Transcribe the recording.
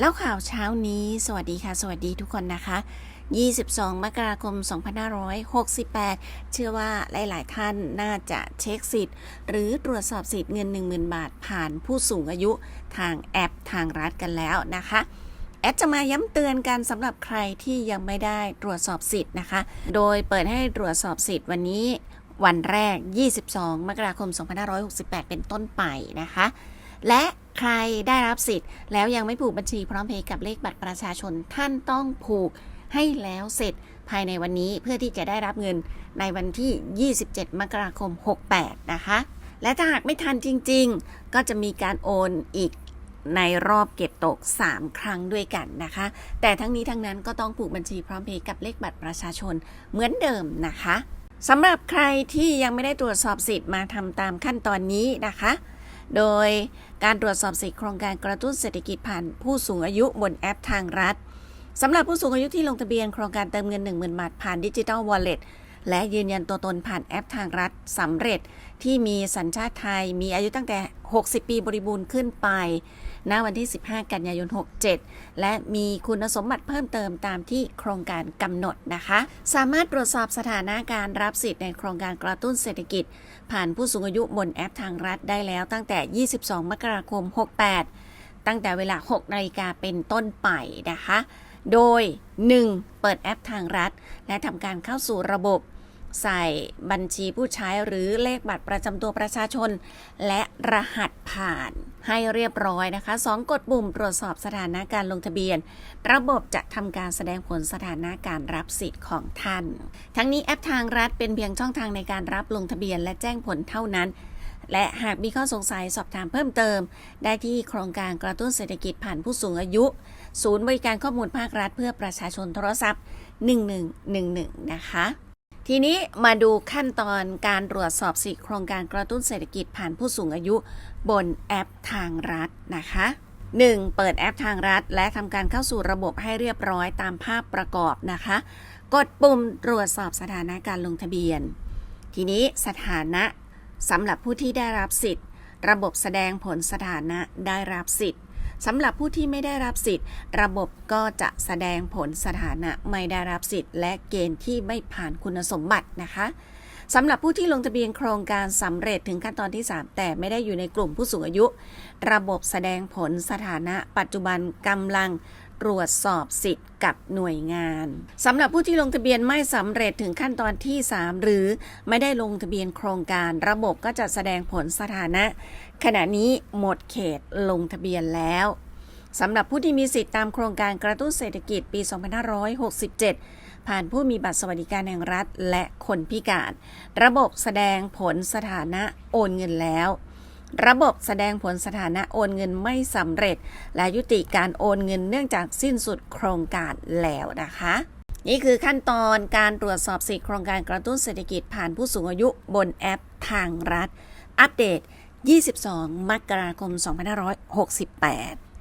แล้วข่าวเช้านี้ สวัสดีค่ะ สวัสดีทุกคนนะคะ 22 มกราคม 2568 เชื่อว่าหลาย ๆ ท่านน่าจะเช็คสิทธิ์ หรือตรวจสอบสิทธิ์เงิน 10,000 บาท ผ่านผู้สูงอายุทางแอปทางรัฐกันแล้วนะคะแอดจะมาย้ำเตือนกันสำหรับใครที่ยังไม่ได้ตรวจสอบสิทธิ์นะคะ โดยเปิดให้ตรวจสอบสิทธิ์วันนี้วันแรก 22 มกราคม 2568 เป็นต้นไปนะคะ และใครได้รับสิทธิ์ แล้วยังไม่ผูกบัญชีพร้อมเพย์กับเลขบัตรประชาชนท่านต้องผูกให้แล้วเสร็จภายในวันนี้เพื่อที่จะได้รับเงินในวันที่ 27 มกราคม 68 นะคะ และถ้าหากไม่ทันจริง ๆ ก็จะมีการโอนอีกในรอบเก็บตก 3 ครั้งด้วยกันนะคะ แต่ทั้งนี้ทั้งนั้นก็ต้องผูกบัญชีพร้อมเพย์กับเลขบัตรประชาชนเหมือนเดิมนะคะสำหรับใครที่ยังไม่ได้ตรวจสอบสิทธิ์มาทำตามขั้นตอนนี้นะคะ โดยการตรวจสอบสิทธิโครงการกระตุ้นเศรษฐกิจผ่านผู้สูงอายุบนแอปทางรัฐสำหรับผู้สูงอายุที่ลงทะเบียนโครงการเติมเงิน 10,000 บาทผ่านดิจิ t a ลวอลเล็ต และยืนยันตัวตนผ่านแอปทางรัฐสำเร็จที่มีสัญชาติไทยมีอายุตั้งแต่ 60 ปีบริบูรณ์ขึ้นไป ณ วันที่ 15 กันยายน 67 และมีคุณสมบัติเพิ่มเติมตามที่โครงการกำหนดนะคะ สามารถตรวจสอบสถานะการรับสิทธิ์ในโครงการกระตุ้นเศรษฐกิจ ผ่านผู้สูงอายุบนแอปทางรัฐได้แล้วตั้งแต่ 22 มกราคม 68 ตั้งแต่เวลา 6 นาฬิกาเป็นต้นไปนะคะ โดย 1. เปิดแอปทางรัฐ และทำการเข้าสู่ระบบ ใส่บัญชีผู้ใช้หรือเลขบัตรประจำตัวประชาชน และรหัสผ่านให้เรียบร้อยนะคะ 2. กดปุ่มตรวจสอบสถานะการลงทะเบียน ระบบจะทำการแสดงผลสถานะการรับสิทธิ์ของท่าน ทั้งนี้แอปทางรัฐเป็นเพียงช่องทางในการรับลงทะเบียนและแจ้งผลเท่านั้น และหากมีข้อสงสัยสอบถามเพิ่มเติม ได้ที่โครงการกระตุ้นเศรษฐกิจผ่านผู้สูงอายุ ศูนย์บริการข้อมูลภาครัฐเพื่อประชาชนโทรศัพท์ 1111 นะคะ ทีนี้มาดูขั้นตอนการตรวจสอบสิทธิโครงการกระตุ้นเศรษฐกิจผ่านผู้สูงอายุบนแอปทางรัฐนะคะ 1. เปิดแอปทางรัฐ และทำการเข้าสู่ระบบให้เรียบร้อยตามภาพประกอบนะคะ กดปุ่มตรวจสอบสถานะการลงทะเบียน ทีนี้สถานะสำหรับผู้ที่ได้รับสิทธิ์ ระบบแสดงผลสถานะได้รับสิทธิ์ สำหรับผู้ที่ไม่ได้รับสิทธิ์ ระบบก็จะแสดงผลสถานะไม่ได้รับสิทธิ์ และเกณฑ์ที่ไม่ผ่านคุณสมบัตินะคะสำหรับผู้ที่ลงทะเบียนโครงการสำเร็จถึงขั้นตอนที่ 3 แต่ไม่ได้อยู่ในกลุ่มผู้สูงอายุ ระบบแสดงผลสถานะปัจจุบันกำลัง ตรวจสอบสิทธิ์กับหน่วยงานสำหรับผู้ที่ลงทะเบียนไม่สำเร็จถึงขั้นตอนที่ 3 หรือไม่ได้ลงทะเบียนโครงการระบบก็จะแสดงผลสถานะ ขณะนี้หมดเขตลงทะเบียนแล้วสำหรับผู้ที่มีสิทธิ์ตามโครงการกระตุ้นเศรษฐกิจปี 2567 ผ่านผู้มีบัตรสวัสดิการแห่งรัฐและคนพิการ ระบบแสดงผลสถานะโอนเงินแล้ว ระบบแสดงผลสถานะโอนเงินไม่สำเร็จ และยุติการโอนเงินเนื่องจากสิ้นสุดโครงการแล้วนะคะ นี่คือขั้นตอนการตรวจสอบสิทธิโครงการกระตุ้นเศรษฐกิจผ่านผู้สูงอายุบนแอปทางรัฐ อัปเดต 22 มกราคม 2568